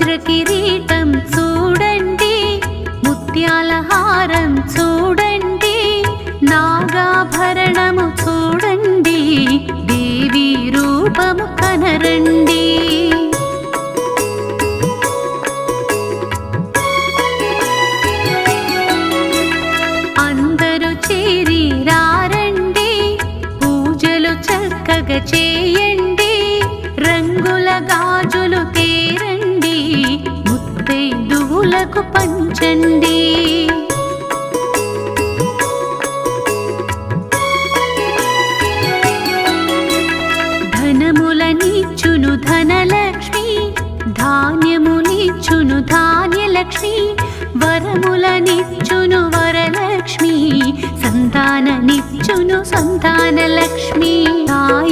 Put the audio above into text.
వజ్ర కిరీటం చూడండి ముత్యాల హారం చూడండి నాగాభరణము చూడండి దేవి రూపము కనరండి. అందరూ చేరి రారండి పూజలు చక్కగా చేయండి. ముత్తైదువులకు పంచండి. ధనములనిచ్చును ధనలక్ష్మి ధాన్యమునిచ్చును ధాన్యలక్ష్మి వరములనిచ్చును వరలక్ష్మి సంతాననిచ్చును సంతానలక్ష్మి. తాయ